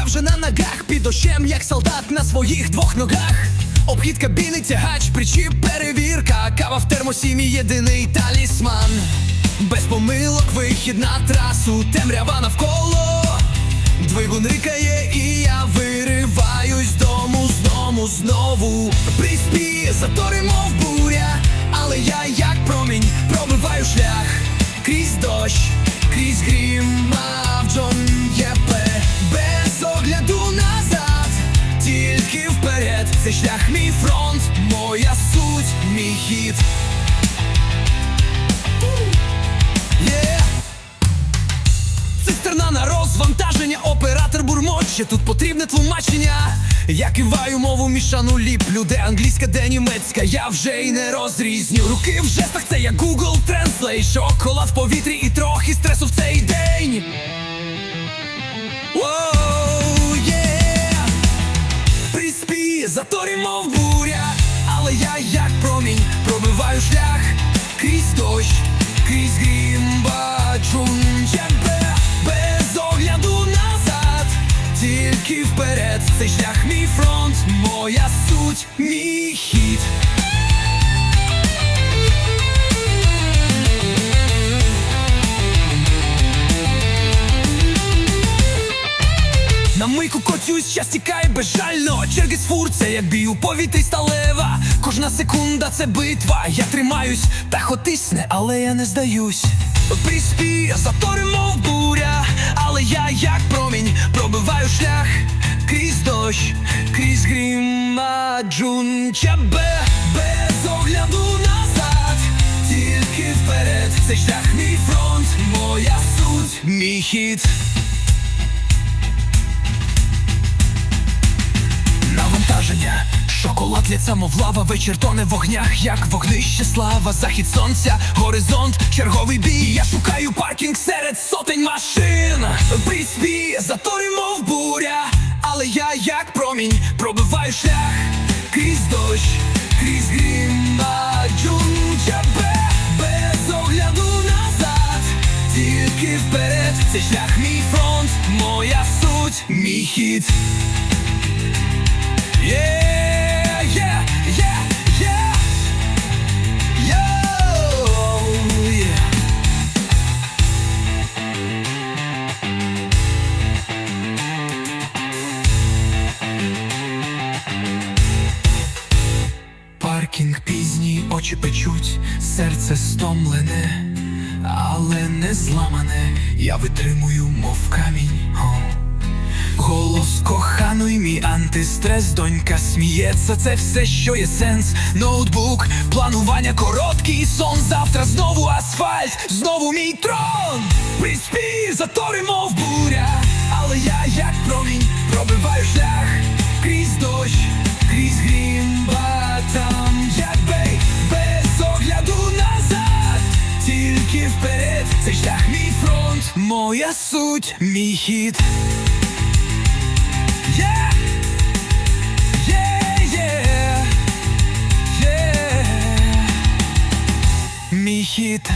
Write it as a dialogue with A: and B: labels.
A: майже на ногах, під дощем, як солдат на своїх двох ногах. Обхід кабіни, тягач, причіп, перевірка, кава в термосі, мій єдиний талісман. Без помилок вихід на трасу, темрява навколо. Двигун рикає, і я вириваюсь дому з дому знову. Приспі, затори, мов буря, але я, як промінь, пробиваю шлях крізь дощ, крізь грім, Джон Єпе вперед, це шлях мій фронт, моя суть, мій хід. Yeah. Цистерна на розвантаження, оператор бурмоче, тут потрібне тлумачення. Я киваю мову мішану ліплю, де англійська, де німецька, я вже й не розрізню. Руки в жестах, це як Google Translate Шоколад в повітрі і трохи стресу мов буря, але я як промінь пробиваю шлях. Крізь дощ, крізь грім бачу тебе без огляду назад, тільки вперед, цей шлях мій фронт, моя суть, мій мийку котюсь, час тікає безжально. Черги з фур, це як бій у повітрі сталева. Кожна секунда це битва, я тримаюсь, та хотисне, але я не здаюсь. Приспі, затори, мов буря, але я як промінь пробиваю шлях. Крізь дощ, крізь грім, а джун чабе. Без огляду назад, тільки вперед, цей шлях мій фронт, моя суть, мій хід. Шоколад лється, мов лава, вечір тоне в вогнях, як вогнище слава, захід сонця, горизонт, черговий бій. Я шукаю паркінг серед сотень машин. Приспі, затори, мов буря, але я як промінь пробиваю шлях крізь дощ, крізь грім, а джун без огляду назад, тільки вперед, цей шлях мій фронт, моя суть, мій хід. Yeah, Паркінг пізній, очі печуть, серце стомлене, але не зламане, я витримую, мов камінь. О. Голос коханий, мій антистрес, донька сміється, це все, що є сенс. Ноутбук, планування короткий сон. Завтра знову асфальт, знову мій трон. Приспі, затори, мов буря, але я як промінь пробиваю шлях крізь дощ, крізь грім, ба моя суть, мій хід. Мій хід.